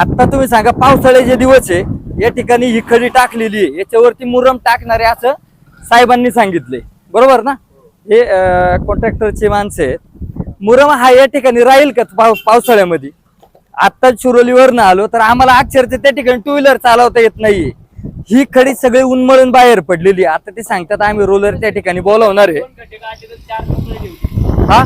आता तुम्ही सांगा पावसाळ्याचे दिवस आहे या ठिकाणी ही खडी टाकलेली आहे. याच्यावरती मुरम टाकणारे असं साहेबांनी सांगितले बरोबर ना? हे कॉन्ट्रॅक्टरचे माणसं आहेत. मुरम हा या ठिकाणी राहील का पाव पावसाळ्यामध्ये? आत्ताच शिरोलीवरनं आलो तर आम्हाला अक्षरशः त्या ठिकाणी टू व्हीलर चालवता येत नाहीये. ही खडी सगळी उन्मळून बाहेर पडलेली आहे. आता ते सांगतात आम्ही रोलर त्या ठिकाणी बोलावणार आहे. हा?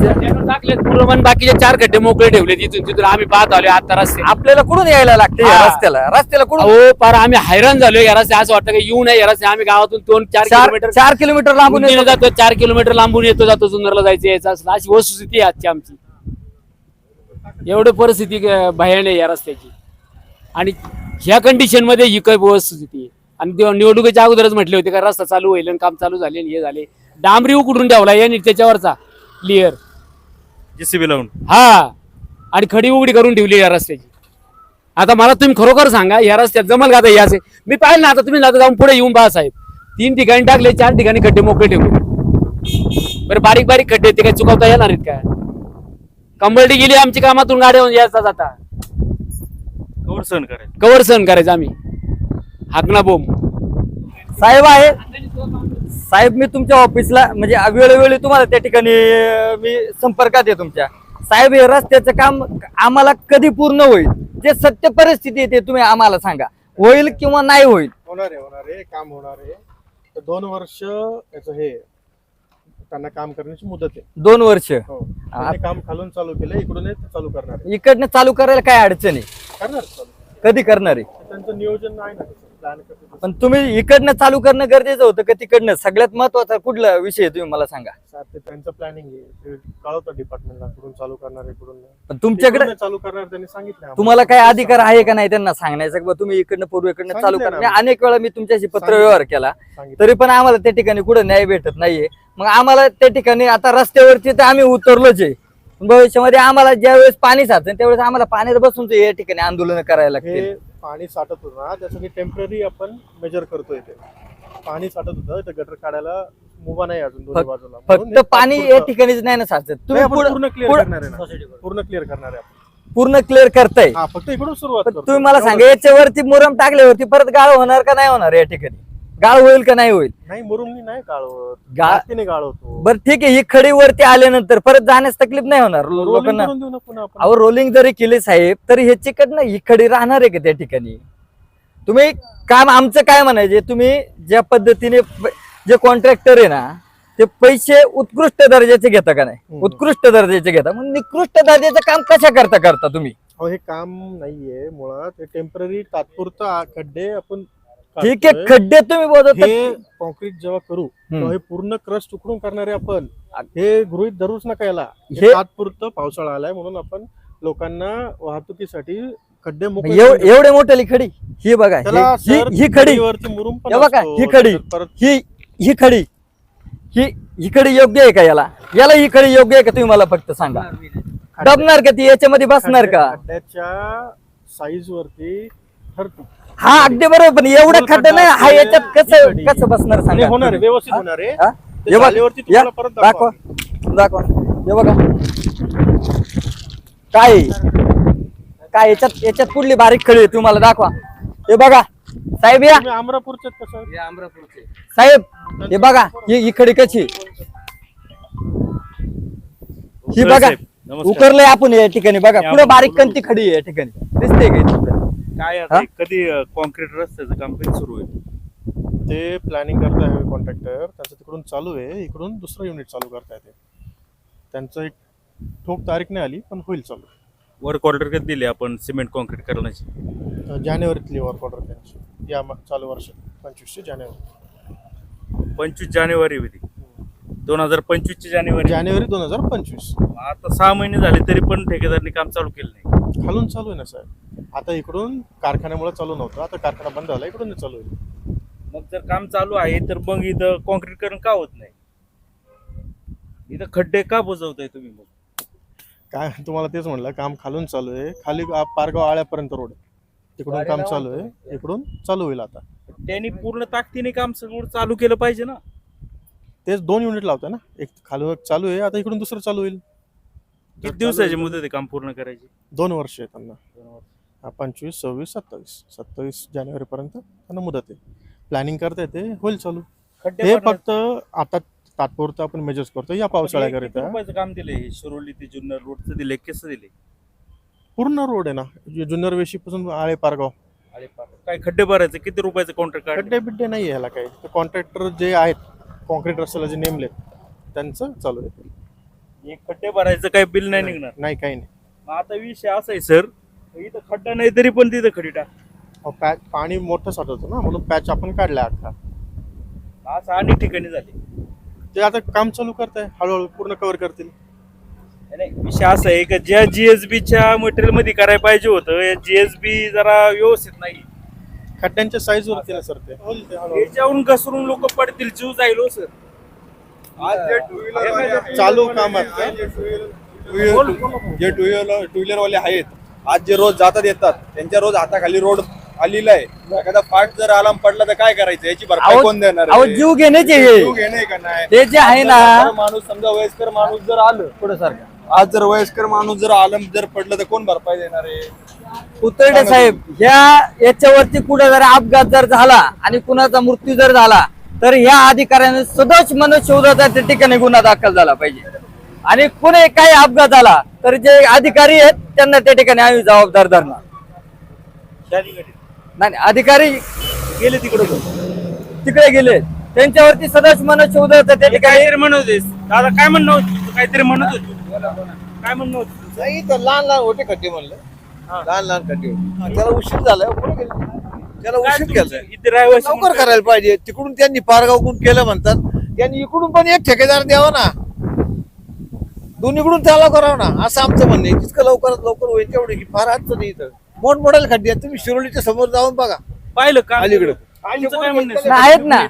पूर्ण बाकीचे चार खड्डे मोकळे ठेवले तिथून तिथून आम्ही पाहत आलो आता रस्ते. आपल्याला कुठून यायला लागते या हा. रस्त्याला? रस्त्याला कुठून? अहो पार आम्ही हैराण झालो या रस्ते असं वाटतं की येऊ नये या रस्ते आम्ही गावातून दोन चार चार किलोमीटर चार किलोमीटर लांबून उंचीनं येतो. जातो चार किलोमीटर लांबून येतो जातो जुन्नरला जायचं यायचं असं. अशी वस्तुस्थिती आहे आजची आमची. एवढी परिस्थिती अं, भयान आहे या रस्त्याची. आणि ह्या कंडिशनमध्ये ही काही वस्तुस्थिती आहे. आणि ते निवडणुकीच्या अगोदरच म्हटले होते का रस्ता चालू होईल आणि काम चालू झाले आणि हे झाले. डांबरी उकडून ठेवला? यांनी त्याच्यावरचा. क्लिअर जेसीबी लावून. हा. आणि खडी उघडी करून ठेवली या रस्त्याची. आता मला तुम्ही खरोखर सांगा या रस्त्यात जमल का आता याचे मी पाहिलं ना आता तुम्ही आता जाऊन पुढे येऊन पहा साहेब. तीन ठिकाणी टाकले चार ठिकाणी खड्डे मोकळे ठेवले. बरं बारीक बारीक खड्डे ते काही चुकवता येणार आहेत का? कंबरडी गेली आमची कामातून गाड्या यायचा जाता. कवर सहन करायचं. कवर सहन करायचं आम्ही. हाकना बोंब. साहेब आहे साहेब मी तुमच्या ऑफिसला म्हणजे वेळोवेळी तुम्हाला त्या ठिकाणी मी संपर्कात आहे तुमच्या. साहेब हे रस्त्याचं काम आम्हाला कधी पूर्ण होईल? जे सत्य परिस्थिती आहे ते तुम्ही आम्हाला सांगा. होईल किंवा नाही होईल? होणार आहे होणार आहे. काम होणार आहे. तर दोन वर्ष याचं हे त्यांना काम करण्याची मुदत आहे. दोन वर्ष? हो. त्यांनी काम खालून चालू केलं इकडून हे चालू करणार आहे. इकडनं चालू करायला काय अडचण आहे? करणार चालू. कधी करणार आहे? तर त्यांचं नियोजन आहे ना पण तुम्ही इकडनं चालू करणं गरजेचं होतं का तिकडनं? सगळ्यात महत्त्वाचा कुठला विषय तुम्ही मला सांगा? ते त्यांचं प्लॅनिंग आहे. ते कळवतं डिपार्टमेंटला कुठून चालू करणार आहे कुठून नाही. पण तुमच्याकडे इकडून चालू करणार त्यांनी सांगितलं आम्हाला. तुम्हाला काय अधिकार आहे का नाही त्यांना सांगण्याचा? की बा तुम्ही इकडनं पूर्वेकडनं चालू सांगितलं करा ना मी आम्ही. अनेक वेळा मी तुमच्याशी पत्र. व्यवहार केला. सांगितलं तरी पण आम्हाला त्या ठिकाणी कुठं न्याय भेटत नाहीये. मग आम्हाला त्या ठिकाणी आता रस्त्यावरती तर आम्ही उतरलोच आहे. भविष्यामध्ये आम्हाला ज्यावेळेस पाणी साचन त्यावेळेस आम्हाला पाण्यात बसून या ठिकाणी आंदोलन करायला लागतील. हे पाणी साठत होतं ना त्यासाठी टेंपररी आपण मेजर करतोय ते. पाणी साठत होतं तर गटर काढायला मुभा नाही अजून दोन्ही बाजूला. म्हणून फक्त हे पाणी या तात्पुरतं- ठिकाणीच नाही ना साचत. नाही, तुम्ही आपण पुढं- पूर्ण क्लिअर पुढं- करणार आहे ना. पूर्ण क्लिअर करणार आहे आपण. पूर्ण क्लिअर करताय. हा फक्त इकडून सुरुवात पण करतो. तुम्ही मला. सांगा याच्यावरती मुरम टाकल्यावरती परत गाळ होणार का नाही होणार या ठिकाणी? गाळ होईल का नाही होईल? नाही मुरुमनी नाही गाळवत. गा- गाळतीने गाळवतो. बरं ठीक आहे ही खडी वरती आल्यानंतर परत जाण्यास तकलीफ नाही होणार रोलिंग लोकांना? करून देऊ ना पुन्हा आपण. अहो रोलिंग जरी केली साहेब तरी हे चिकट नाही ही खडी राहणार आहे का त्या ठिकाणी? तुम्ही काम आमचं काय म्हणायचे तुम्ही ज्या पद्धतीने प- जे कॉन्ट्रॅक्टर आहे ना ते पैसे उत्कृष्ट दर्जाचे घेता का नाही? हम्म. उत्कृष्ट दर्जाचे घेता. मग निकृष्ट दर्जाचं काम कशा करता करता तुम्ही? अहो, हे काम नाहीये मुळात. हे टेंपररी तात्पुरतं आ- खड्डे आपण ठीक आहे. खड्डे तुम्ही बोलत हे कॉन्क्रीट जेव्हा करू तेव्हा हे पूर्ण क्रस्ट उकडून करणार आपण हे गृहित धरूच नका याला. हे तात्पुरतं पावसाळा आलाय म्हणून आपण लोकांना वाहतुकीसाठी खड्डे देतो. एवढे मोठे खडी ही बघा ही- खडी. खडीवरती मुरुम पण हे बघा. ही खडी. ही ही खडी. ही ही खडी योग्य आहे का याला? याला ही खडी योग्य आहे का तुम्ही मला फक्त सांगा? दबणार का ती? याच्यामध्ये बसणार का? साईज वरती ठरतो हा अगदी बरोबर पण एवढं खड्डा नाही. हा याच्यात कसं. कसं बसणार सांगा होणार आहे व्यवस्थित होणार आहे. हा? ते हे बघ, झाल्यावरती या, तुम्हाला परत दाखवा. दाखवा. दाखवा. हे बघा. काय? काय याच्यात याच्यात कुठली बारीक खडी आहे? तुम्हाला दाखवा. हे बघा. साहेब या. तुम्ही अमरापूरचे साहेब? हे बघा ही ही खडी कशी? ही बघा साहेब, नमस्कार. उकरलंय आपण या ठिकाणी. बघा या पुढे बारीक. कंती खडी आहे या ठिकाणी. दिसते का इथं? काय? आता हे? कधी कॉन्क्रीट रस्त्याचं काम कधी सुरू होईल? ते प्लॅनिंग करत आहे कॉन्ट्रॅक्टर त्यांचं तिकडून चालू आहे. इकडून दुसरं युनिट चालू करताय ते. त्यांचं एक ठोक तारीख नाही आली पण होईल चालू. वर्क ऑर्डर कधी दिली आपण सिमेंट कॉन्क्रीट करण्याची? जानेवारीतली वर्क ऑर्डर त्यांची. या म- चालू वर्ष पंचवीसशे जानेवारी. पंचवीस जानेवारी होती. दोन हजार पंचवीस जानेवारी. जानेवारी दोन हजार पंचवीस. आता सहा महिने झाले तरी पण ठेकेदारांनी काम चालू केलं नाही. खालून चालू आहे ना साहेब? आता इकडून कारखान्यामुळे चालू नव्हतं. आता कारखाना बंद झाला इकडून चालू आहे. मग जर काम चालू आहे तर मग इथं कॉन्क्रीटकरण का होत नाही? इथं खड्डे का बुजवताय तुम्ही मग? काय तुम्हाला तेच म्हणलं काम खालून चालू आहे. खाली आ- पारगाव आळ्यापर्यंत रोड आहे. तिकडून काम चालू आहे. इकडून चालू होईल आता. त्यांनी पूर्ण ताकदीने काम सगळं चालू केलं पाहिजे ना? तेच दोन युनिट लावतोय ना. एक खालून चालू आहे आता इकडून दुसरं चालू होईल. किती दिवसाची मुदत आहे काम पूर्ण करायची? दोन वर्ष आहे त्यांना. हा, पंचवीस सव्वीस सत्तावीस. सत्तावीस जानेवारीपर्यंत त्यांना मुदत आहे. प्लॅनिंग करता येते होईल चालू. हे फक्त आता तात्पुरतं आपण मेजर्स करतो या पावसाळ्याकरिता. रुपयाचं काम दिले शिरोली ते जुन्नर रोडचं दिले कसं दिले पूर्ण रोड आहे ना जे जुन्नर वेशीपासून आळे पारगाव. अरे. काय खड्डे भरायचं किती रुपयाचं कॉन्ट्रॅक्ट काढले? खड्डे बिड्डे नाही आहे ह्याला काही. कॉन्ट्रॅक्टर जे आहेत कॉन्क्रीट रस्त्याला जे नेमले त्यांचं चालू आहे. एक खड्डे भरायचं काय बिल नाही निघणार. नाही काही नाही. मग आता विषय असा आहे सर इथं खड्डा नाही तरी पण तिथं खडी टाक. अहो, पॅच पाणी मोठं साठवतं ना म्हणून पॅच आपण काढलाय अख्खा असं अनेक ठिकाणी झाले. ते आता काम चालू करताय हळूहळू पूर्ण कव्हर करतील. नाही, विषय असा आहे की ज्या जीएसबीच्या मटेरियलमध्ये करायला पाहिजे होतं जीएसबी जरा व्यवस्थित नाही. खड्ड्यांच्या साईज वरती ना सर ते. होईल ते हळूहळू. याच्यावरून घसरून लोक पडतील जीव जाईल हो सर. चालू कामात का? जे टू व्हीलर टू व्हीलर वाले आहेत आज जे रोज जातात येतात त्यांच्या रोज हाताखाली रोड आलेला आहे. एखादा पार्ट जर आलाम पडला तर काय करायचं? याची भरपाई कोण देणार अहो? जीव घेण्याचे जीव घेणे का नाही? ते जे आहे ना माणूस समजा वयस्कर माणूस जर आलं पुढे सारखं आज जर वयस्कर माणूस जर आलं जर पडलं तर कोण भरपाई देणार आहे? उतरडे साहेब ह्या याच्यावरती कुठे जर अपघात जर झाला आणि कुणाचा मृत्यू जर झाला तर ह्या अधिकाऱ्याने सदोष मनुष्यवधाचा त्या ठिकाणी गुन्हा दाखल झाला पाहिजे आणि कुणी काही अपघात झाला तर जे अधिकारी आहेत त्यांना त्या ठिकाणी आम्ही जबाबदार धरणार. नाही नाही, अधिकारी गेले तिकडे तिकडे गेले त्यांच्यावरती सदोष मनुष्यवधाचा त्या ठिकाणी म्हणत दादा काय म्हणणं होतं? काहीतरी म्हणत होती काय म्हणणं होतं तुझं? नाही तर लहान लहान होते खड्डे म्हणलं हा. लहान लहान खड्डे त्याला उशीर झालाय पुढे गेले. त्याला उशीर तुमचं केलाय. इथे रहिवासी लवकर करायला पाहिजे. तिकडून त्यांनी पारगावकडून केलं म्हणतात. त्यांनी इकडून पण एक ठेकेदार द्यावा ना. दोन्हीकडून त्याला करावं ना. असं आमचं म्हणणं आहे. जितकं लवकरात लवकर होईल तेवढं की फार अडचण इथं. मोठमोठ्याला खड्डे आहेत. तुम्ही शिरोलीच्या समोर जाऊन बघा. पाहिलं का? अलीकडं. तुमचं काय म्हणणं आहे? नाही, आहेत ना.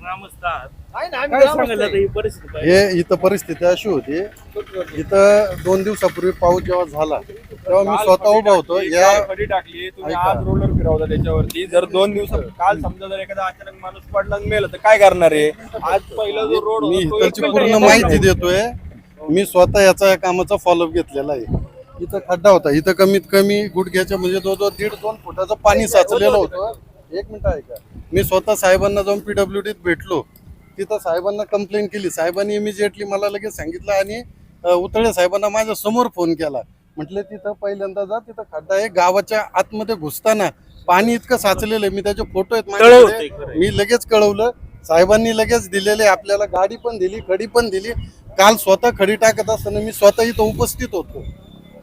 ग्रामस्थ आहात. काय सांगायला आता. ही परिस्थिती काय? हे इथं परिस्थिती अशी होती इथं दोन दिवसापूर्वी पाऊस जेव्हा झाला तेव्हा मी स्वतः उभा होतो. या खडी टाकली तुम्ही ऐका. आज रोलर फिरवता त्याच्यावरती. जर दोन दिवसात काल समजा जर एखादा अचानक माणूस पडला आणि मेलं तर काय करणार आहे? आज पहिला जो रोड मी इथलची पूर्ण माहिती देतोय. मी स्वतः याचा या कामाचा फॉलोअप घेतलेला आहे. इथं खड्डा होता. इथं कमीत कमी गुडघ्याच्या म्हणजे जो जो दीड दोन फुटाचं पाणी साचलेलं होतं एक मिनिट ऐका. मी स्वतः साहेबांना जाऊन पीडब्ल्यू डीत भेटलो. तिथं साहेबांना कंप्लेंट केली. साहेबांनी इमिजिएटली मला लगेच सांगितलं आणि उतळे साहेबांना माझ्यासमोर फोन केला. म्हटलं तिथं पहिल्यांदा जा तिथं खड्डा आहे. गावाच्या आतमध्ये घुसताना पाणी इतकं साचलेलं आहे. मी त्याचे फोटो आहेत. मी लगेच कळवलं. साहेबांनी लगेच दिलेले आपल्याला गाडी पण दिली खडी पण दिली. काल स्वतः खडी टाकत असताना मी स्वतः इथं उपस्थित होतो.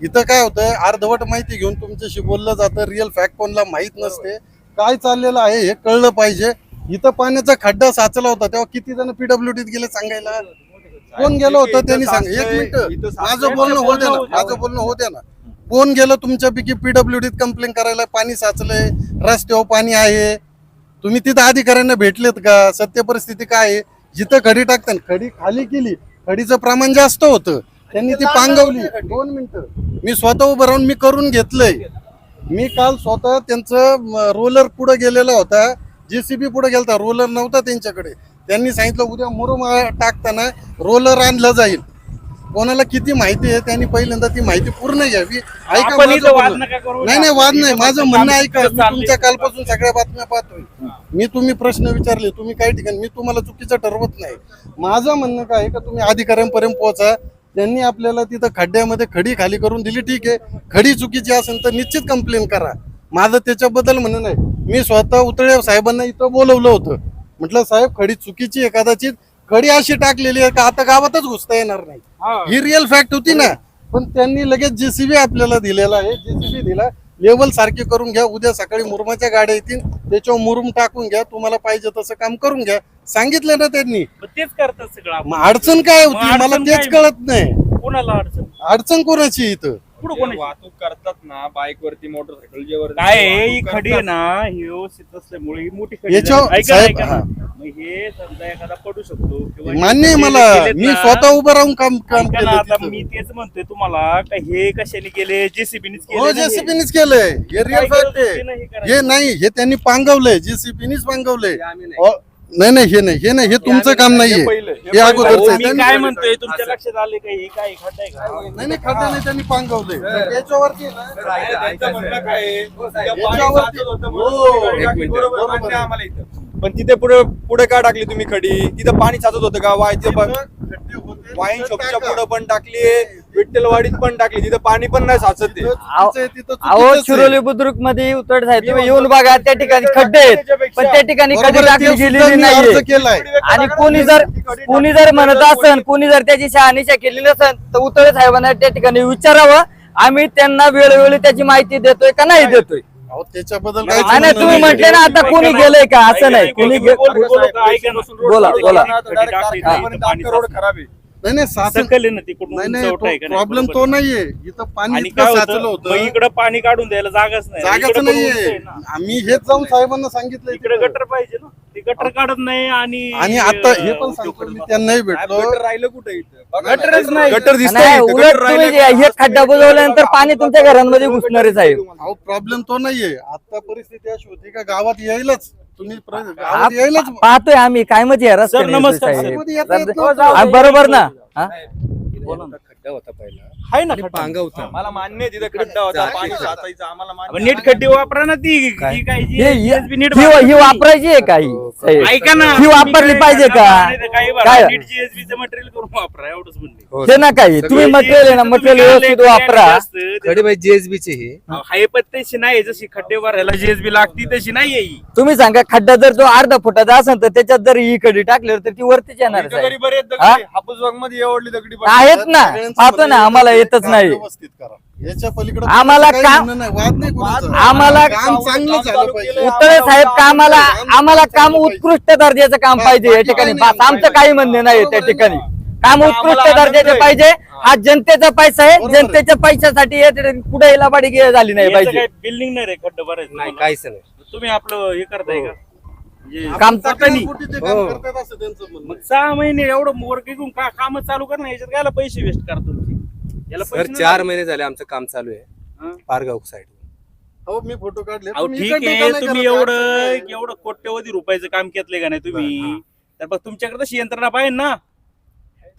इथं काय होतं अर्धवट माहिती घेऊन तुमच्याशी बोललं जातं. रिअल फॅक्ट कोणला माहीत नसते. काय चाललेलं आहे हे कळलं पाहिजे. इथं पाण्याचा खड्डा साचला होता तेव्हा किती जण पीडब्ल्यू डीत गेले सांगायला? कोण गेलं होतं त्यांनी सांग एक मिनिट. माझं बोलणं होऊ द्या ना माझं बोलणं होऊ द्या ना. कोण गेलं तुमच्यापैकी पीडब्ल्यू डीत कंप्लेंट करायला? पाणी साचलंय रस्त्यावर पाणी आहे. तुम्ही तिथं अधिकाऱ्यांना भेटलेत का? सत्य परिस्थिती काय आहे? जिथं खडी टाकतात खडी खाली केली खडीचं प्रमाण जास्त होतं. त्यांनी ती पांगवली. दोन मिनिटं. मी स्वतः उभं राहून मी करून घेतलंय. मी काल स्वतः त्यांचं रोलर पुढे गेलेला होता. जेसीबी पुढे गेलता रोलर नव्हता त्यांच्याकडे. त्यांनी सांगितलं उद्या मुरुम टाकताना रोलर आणलं जाईल. कोणाला किती माहिती आहे त्यांनी पहिल्यांदा ती माहिती पूर्ण घ्यावी. ऐका माझं वाद बोलणं. नका करू नाही नाही वाद नाही. माझं म्हणणं ऐका मी चाललंय. तुमच्या कालपासून सगळ्या बातम्या पाहतोय. मी तुम्ही प्रश्न विचारले तुम्ही काही ठिकाणी मी तुम्हाला चुकीचं ठरवत नाही. माझं म्हणणं काय आहे का तुम्ही अधिकाऱ्यांपर्यंत पोहोचा. त्यांनी आपल्याला तिथं खड्ड्यामध्ये खडी खाली करून दिली ठीक आहे. खडी चुकीची असेल तर निश्चित कंप्लेंट करा. माझं त्याच्याबद्दल म्हणणं नाही. मी स्वतः उतळे साहेबांना इथं बोलवलं होतं. म्हटलं साहेब खडी चुकीची आहे कदाचित. खडी अशी टाकलेली आहे का आता गावातच घुसता येणार नाही. हा. रिअल फॅक्ट होती ना. पण त्यांनी लगेच जेसीबी आपल्याला दिलेला आहे. जेसीबी दिला. लेवल सारखी करून घ्या. उद्या सकाळी मुरुमाच्या गाड्या येतील. त्याच्यावर मुरुम टाकून घ्या. तुम्हाला पाहिजे तसं काम करून घ्या. सांगितलं ना त्यांनी. तेच करतात सगळं अडचण काय होती? मला तेच? कळत नाही. कोणाला अडचण? अडचण कोणाची इथं? पुढं जे कोणाची वाहतूक करतात ना बाईक वरती मोटरसायकल जे वरती काय आहे, ही खडी आहे ना ही व्यवस्थित असल्यामुळे ही मोठी खडी. ऐका ना, साहेब, ऐका ना. हा. मग हे समजा एखादा पडू शकतो किंवा मान्य आहे हे मला केलेत मी ना, स्वतः उभं राहून काम काम ऐका ना, केलं आता. मी तेच म्हणतोय तुम्हाला का हे कशाने केले जेसीबीनीच हो केले जेसीबीनीच केलंय हे रिअल फॅक्ट हे आहे? हे नाही हे त्यांनी पांगवलंय जेसीबीनीच पांगवलंय हे आम्ही नाही. अ, नाही नाही हे नाही हे नाही हे तुमचं काम नाहीये हे अगोदरच आहे मी त्यांनी- काय म्हणतोय तुमच्या लक्षात आले का हे काय खड्डा आहे का नाही नाही नाही त्यांनी पांगवलंय याच्यावरती ना त्यांचं म्हणणं काय आहे? त्या पाणी याच्यावरती- होतं हो, म्हणून एक टाकली. मिनिट. बरोबर, बरोबर मान्य आहे. आम्हाला इथं. पण तिथे पुढे पुढे का टाकली तुम्ही खडी? तिथं पाणी साचत होतं का? होते. वाईन शॉपच्या. पुढे पण टाकली विठ्ठलवाडीत पण टाकली तिथं पाणी पण नाही साचत ते अहो. शिरोली बुद्रुकमध्ये उतरत आहे तुम्ही येऊन बघा त्या ठिकाणी खड्डे आहेत. पण त्या ठिकाणी आहे, टाकली गेलेली केलाय. आणि कोणी जर कोणी जर म्हणत असन कोणी जर त्याची शहानिशा केली नसन तर उतळे साहेबांना त्या ठिकाणी विचारावं. आम्ही त्यांना वेळोवेळी त्याची माहिती देतोय का नाही. देतोय? अहो त्याच्याबद्दल नाही, काय नाही तुम्ही म्हटले ना आता कोणी गेलंय का? असं नाही कोणी गे- बोल- बोलू. बोला, बोला. रोड खराब आहे? नाही नाही साचन सकल आहे ना तिकडून नाही उंच नाही का? प्रॉब्लेम तो. नाहीये. इथं पाणी आणि इतकं काय साचलं होतं. होतं मग इकडं पाणी काढून द्यायला जागाच नाही. जागाच इकडं पण उंच नाहीये आहे ना. आम्ही हेच जाऊन साहेबांना सांगितलं इकडे गटर पाहिजे ना. ते गटर काढत नाही आणि आणि आता हे पण सांगतो मी त्यांनाही भेटलो. गटर राहिलं कुठे इथं? गटरच नाही. गटर दिसतंय नाही इथं, उलट गटर तुम्ही राहिलं जे- का? हे खड्डा बुजवल्यानंतर पाणी तुमच्या घरांमध्ये घुसणारच आहे अहो प्रॉब्लेम तो नाहीये. आता परिस्थिती अशी होती का गावात यायलाच तुम्ही प्र- गावात यायलाच पा- पाहतोय आम्ही काय मध्ये आहे सर, नमस्कार, सर. मध्ये येता येत नव्हतं. बरोबर ना हा? आहे ना खड्डा. मला मान्य आहे तिथं खड्डा होता पाणी साचायचं आम्हाला मान्य नीट खड्डे वापरा ना ती ही काय जी हे- आहे, हे- GSB नीट ही ही. वापरायची आहे ही साहेब? ऐका ना ही वापरली पाहिजे का? काही काय? नीट चं मटेरियल करून वापरा एवढंच म्हणले हे ना काही तुम्ही मटेरियल आहे ना मटेरियल व्यवस्थित वापरा खडीबाई जीएसबीचे हे हाय नाही जशी खड्डे भरायला जीएसबी लागती तशी नाही आहे ही. तुम्ही सांगा खड्डा जर जो अर्धा फुटाचा असेल तर त्याच्यात जर ही कडी टाकली तर ती वरतीच येणार इथं तरी हा? हापूस बागमध्ये एवढली दगडी पडली. आहेत ना सगळ्यांचं पाहतो ना आम्हाला येतच नाही. व्यवस्थित करा. याच्या पलीकडे आम्हाला काही काम- म्हणणं नाही, वाद नाही कोणाचा. आम्हाला काम चांगलं झालं पाहिजे. उत्तरे साहेब कामाला आम्हाला काम उत्कृष्ट दर्जाचं काम पाहिजे या ठिकाणी. काही बस नाही. आमचं काही म्हणणे नाही त्या ठिकाणी. काम उत्कृष्ट दर्जाचं पाहिजे. हा. जनतेचा पैसा आहे. बरोबर आहे. जनतेच्या पैशासाठी या ठिकाणी कुठे लाबाडी झाली नाही पाहिजे. बिल्डिंग नाही रे खड्डे भरायचं नाही. काहीच नाही. तुम्ही आपलं हे करताय का? म्हणजे काम ते काम हो. मग. सहा महिने एवढं वर्क घेऊन का काम चालू कर ना याच्यात काय पैसे वेस्ट करा तुमचे याला सर पैसे नाही चार. महिने झाले आमचं काम चालू आहे हं? पारगाव साईड हो मी फोटो काढले अहो तुम्ही ठीक इकडनं आहे नाही तुम्ही करत? एवढं? एवढं कोट्यवधी रुपयाचं काम घेतलंय का नाही तुम्ही तर मग तुमच्याकडे तशी यंत्रणा पाहिजे ना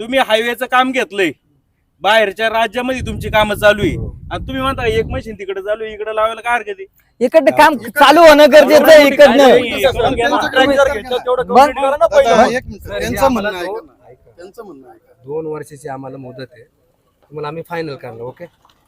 तुम्ही हायवेचं काम घेतलंय बाहेरच्या राज्यामध्ये तुमची कामं चालू आहे. आणि तुम्ही म्हणता एक मशीन तिकडे चालू आहे इकडे लावायला काय हरकत आहे? इकडनं काम चालू होणं गरजेचं आहे इकडनं. त्यांचं म्हणणं ऐका ना. त्यांचं म्हणणं ऐका. दोन वर्षाची आम्हाला मुदत आहे. तुम्हाला आम्ही फायनल करणार ओके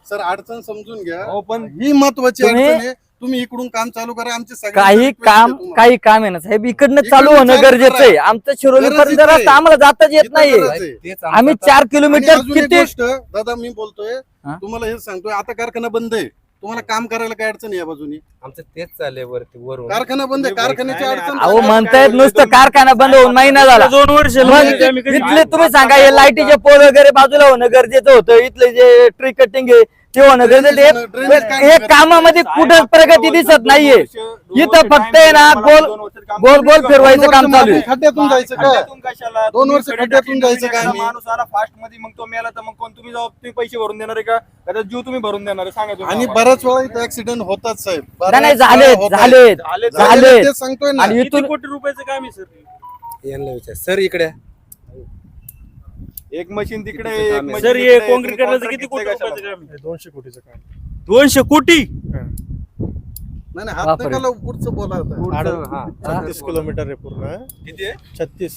सर अडचण समजून घ्या. हो, पण ही महत्वाची तुम्ही- अडचण आहे. तुम्ही इकडून काम चालू करा आमचे सगळ्यांचे काही request काम तुम्हाला. काही काम आहे ना साहेब इकडनं इकडनं चालू होणं चालू गरजेचं करा. आहे आमचं शिरोली पर्यंत रस्ता. आम्हाला जाताच येत इथं नाहीये गरज आहे. तेच आम्ही चार आणि किलोमीटर अजून एक किती गोष्ट दादा मी बोलतोय हा? तुम्हाला हे सांगतोय आता कारखाना बंद आहे तुम्हाला काम करायला काय अडचण आहे या बाजूनी आमचं तेच चाललंय वरती वरून कारखाना बंद आहे कारखान्याची अडचण अहो काय? म्हणतायत नुसतं कारखाना बंद होऊन महिना झाला दोन वर्ष मग इथले तुम्ही सांगा हे लाईटीचे पोल वगैरे बाजूला होणं गरजेचं होतं इथले जे ट्री कटिंग आहे ते होणं गरजेचं आहे. Drainage काय हे- कामामध्ये कुठं प्रगती दिसत नाहीये. इथं फक्त आहे ना गोल गोल गोल फिरवायचं काम चालू आहे. खड्ड्यातून जायचं का? खड्ड्यातून कशाला? दोन वर्ष खड्ड्यात खड्ड्यातून जायचं काय एखादा आम्ही? माणूस आला फास्टमध्ये मग तो मेला तर मग कोण तुम्ही जाऊ तुम्ही पैसे भरून देणार आहे का? त्याचा जीव तुम्ही भरून देणार आहे. सांगा तुम्ही आणि आम्हाला. बऱ्याच वेळा इथे ऍक्सिडेंट होतात साहेब. नाही झाले झालेले झालेत तेच सांगतोय ना. आणि किती इथून कोटी रुपयाचं काम आहे सर? यांना विचार. सर इकडे एक मशीन तिकडे एक machine सर हे तिकडे, तुम्ही करण्याचं किती कोटी घेतलंय रुपयाचं कशाला? काम आहे दोनशे कोटीचं काम दोनशे कोटी? नाही नाही हात बापरे. नका लावू, पुढचं बोला आता. छत्तीस किलोमीटर आहे पूर्ण. किती आहे? छत्तीस.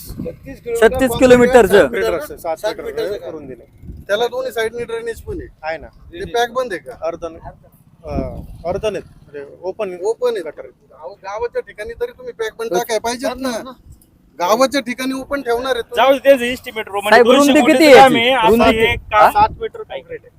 छत्तीस किलोमीटरचं मीटर असते सात सात मीटर मीटरचं करून दिले. त्याला दोन्ही साईडनी ड्रेनेज पण आहे. आहे ना. ते पॅक बंद आहे का? अर्धन अर्धन आहेत. ओपन ओपन आहे अहो, गावाच्या ठिकाणी तरी तुम्ही पॅक बंद टाकाय पाहिजेत ना. गावाच्या ठिकाणी ओपन ठेवणार आहे तुम्ही. जाऊ दे त्याचं एस्टिमेट साहेब, रुंदी किती आहे काम याची? आहे आता रुंदी किती? काम सात मीटर कॉन्क्रीट आहे.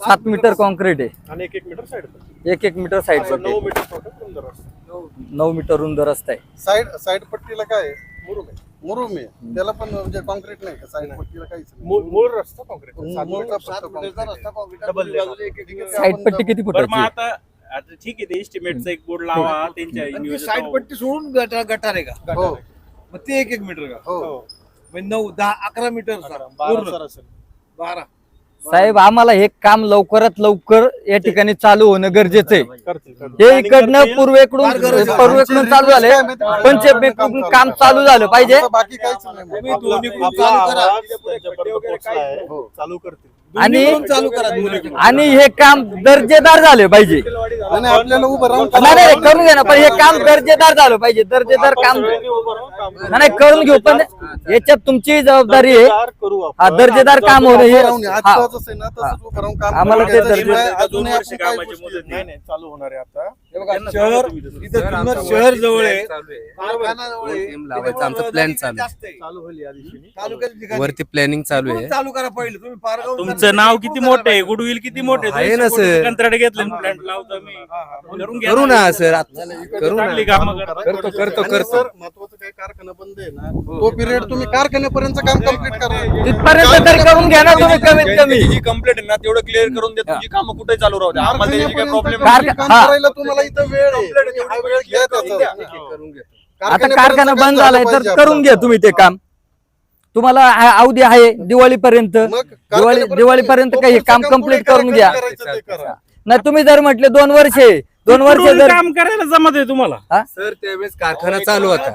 सात मीटर कॉन्क्रीट आहे. आणि एक एक मीटर साईड एक एक मीटर साईड नऊ मीटर टोटल सुंदर असतं. नऊ मीटर रुंद रस्ता आहे साईड साईड पट्टीला काय आहे? मुरुम आहे. मुरुम आहे. त्याला पण म्हणजे कॉन्क्रीट नाही का? साईड पट्टीला काहीच नाही. मूळ मूळ रस्ता कॉन्क्रीट सात मूळचा मीटर फक्त concrete आहे. डबल साईड पट्टी किती बरं मग फुटाची? आता आता ठीक आहे ते एक बोर्ड लावा त्यांच्या नियोजनावर. साईड पट्टी सोडून गटार गटार आहे का? हो. मग ते एक एक मीटर का? हो. म्हणजे नऊ दहा अकरा मीटर सर. बारा पूर्ण. साहेब आम्हाला हे काम लवकरात लवकर या ठिकाणी चालू होणं गरजेचं आहे. करतील करतील. हे इकडनं पूर्वेकडून पूर्वेकडून चालू झाले. पंचमीकडून काम चालू झालं पाहिजे. बाकी काहीच नाही. आपला- आपला चालू करा. आवाज त्यांच्यापर्यंत पोहोचला आहे. चालू करतील. आणि चालू करा. आणि हे काम दर्जेदार झाले पाहिजे आणि आपल्याला उभं राहून नाही नाही करून घ्या ना पण हे काम दर्जेदार झालं पाहिजे दर्जेदार काम नाही नाही, करून घेऊ पण याच्यात तुमची जबाबदारी आहे दर्जेदार. हा दर्जेदार काम होणं हे राहून हा. आजचं जसं आहे ना तसंच उभं राहून काम आम्हाला ते करायचं. दर्जे- शिवाय दोन अजूनही वर्ष आपण काही कामाची गोष्टी- मुदत नाही नाही चालू होणार आहे आता शहर. इथं जुन्नर शहर जवळ आहे. कारखाना जवळ आहे. टीम लावायचं आमचं प्लॅन चालू आहे. वरती प्लॅनिंग चालू आहे. चालू करा पहिले. तुम्ही पारगाव तुमचं नाव किती मोठं आहे? गुडविल किती मोठे आहे? ना, सर. कंत्राट घेतलं प्लांट लावतो मी. करून घ्या करू ना सर आता करू चांगली ना. कामं करा. करतो करतो करतो. सर महत्वाचं काही कारखाना बंद आहे ना तो पिरियड तुम्ही कारखान्यापर्यंत काम कंप्लीट करा. तिथपर्यंत तरी करून घ्या ना तुम्ही कमीत कमी. ही कंप्लेंट आहे ना तेवढं क्लिअर करून दे तुझी कामं कुठे चालू राहू द्या? आम्हाला त्याची काही प्रॉब्लेम कार- कारखान्यापर्यंत काम हा. करायला तुम्हाला इथं वेळ आहे. हा वेळ आता कारखाना बंद झालं झालाय तर करून. घ्या तुम्ही ते काम. तुम्हाला आ- अवधी आहे दिवाळीपर्यंत. मग दिवाळी कारखान्यापर्यंत दिवाळीपर्यंत काही काम काम कंप्लीट पुढे करून घ्या. करायचं ते करा. नाही तुम्ही जर म्हटले दोन वर्ष दोन वर्ष जर काम करायला जमत आहे तुम्हाला. सर त्यावेळेस कारखाना चालू होता.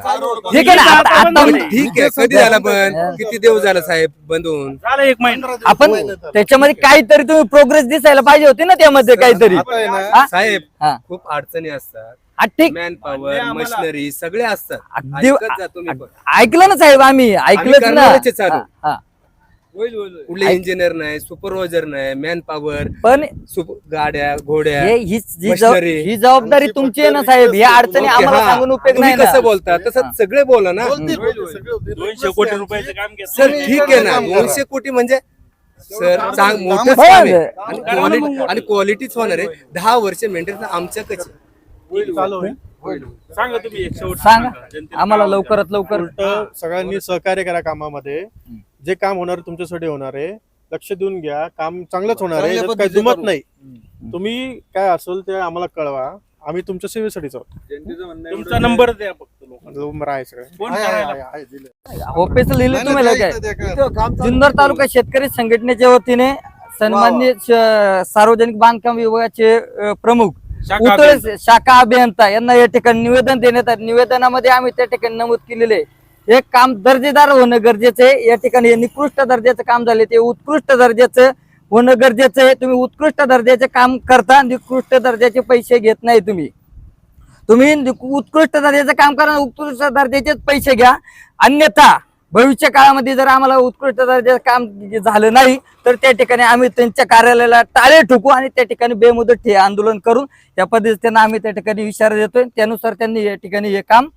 ठीक आहे ना आता आता ठीक आहे कधी झाला बंद किती दिवस झाला साहेब बंद होऊन झालं एक महिना. आपण त्याच्यामध्ये काहीतरी तुम्ही प्रोग्रेस दिसायला पाहिजे होती ना त्यामध्ये काहीतरी. आता आहे ना हा? साहेब हा. खूप अडचणी असतात. हा, ठीक. मॅन पॉवर मशिनरी सगळे असतात. अगदी ऐकत पण. ऐकलं ना साहेब आम्ही ऐकलंच ना. करणारच आहे चालू. हा, हा. कुठले इंजिनियर नाही सुपरवायझर नाही मॅन पॉवर पण गाड्या घोड्या हे ही जी जबाब- मशिनरी. ही जबाबदारी तुमची आहे ना साहेब. या अडचणी ओके, आम्हाला हा. सांगून उपयोग तुम्ही नाही ना. कसं बोलता? तसं सगळे बोला ना. बोलतील, बोलतील, सगळे होतील. दोनशे कोटी रुपयाचं काम सर घेतलं ठीक आहे ना. दोनशे कोटी म्हणजे सर चांग मोठंच काम आहे. आहे. आणि क्वालिटी आणि क्वालिटीच होणार आहे. दहा वर्ष मेंटेन आमच्याकडे चालू होईल. सांगा तुम्ही एक शेवट सांगा. आम्हाला? लवकरात लवकर उलट सगळ्यांनी सहकार्य करा कामामध्ये. जे काम होणार तुमच्यासाठी होणार आहे लक्ष देऊन घ्या. काम चांगलंच होणार आहे काही जुमत. नाही. तुम्ही काय असेल ते आम्हाला कळवा. आम्ही तुमच्या सेवेसाठीच आहोत. तुमचा नंबर द्या फक्त लोकांना. नंबर आहे सगळे. फोन आहे, आहे, करायला? आहे, आहे, दिले. ऑफिस लिहिलं काय जुन्नर तालुका शेतकरी संघटनेच्या वतीने सन्मान्य श- सार्वजनिक बांधकाम विभागाचे अ, प्रमुख शाखा उतळे शाखा अभियंता यांना या ठिकाणी निवेदन देण्यात आले. निवेदनामध्ये आम्ही त्या ठिकाणी नमूद केलेले आहे. हे काम दर्जेदार होणं गरजेचं आहे. या ठिकाणी हे निकृष्ट दर्जाचं काम झाले. ते उत्कृष्ट दर्जाचं होणं गरजेचं आहे. तुम्ही उत्कृष्ट दर्जाचे काम करता निकृष्ट दर्जाचे पैसे घेत नाही तुम्ही. तुम्ही उत्कृष्ट दर्जाचं काम करा उत्कृष्ट दर्जाचेच पैसे घ्या. अन्यथा भविष्य काळामध्ये जर आम्हाला उत्कृष्ट दर्जाचं काम झालं नाही तर त्या ठिकाणी आम्ही त्यांच्या कार्यालयाला टाळे ठोकू आणि त्या ठिकाणी बेमुदत ठे आंदोलन करून या पद्धतीने आम्ही त्या ठिकाणी इशारा देतोय. त्यानुसार त्यांनी या ठिकाणी हे काम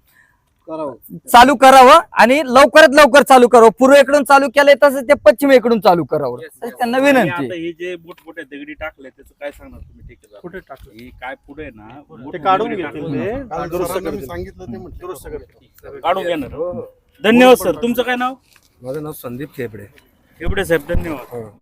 चालू करावं आणि लवकरात लवकर चालू करावं. पूर्वेकडून चालू केलंय तसं ते पश्चिमेकडून चालू करावं. त्यांना विनंती आहे. हे जे मोठमोठे दगडी टाकले त्याचं काय सांगणार तुम्ही ठेकेदार कुठे टाकले? हे काय पुढे ना ते काढून घेतील. ते. दुरुस्त करतील. दुरुस्त करतील काढून घेणार. धन्यवाद सर. तुमचं काय नाव? माझं नाव संदीप खेपडे. एवढे साहेब. धन्यवाद.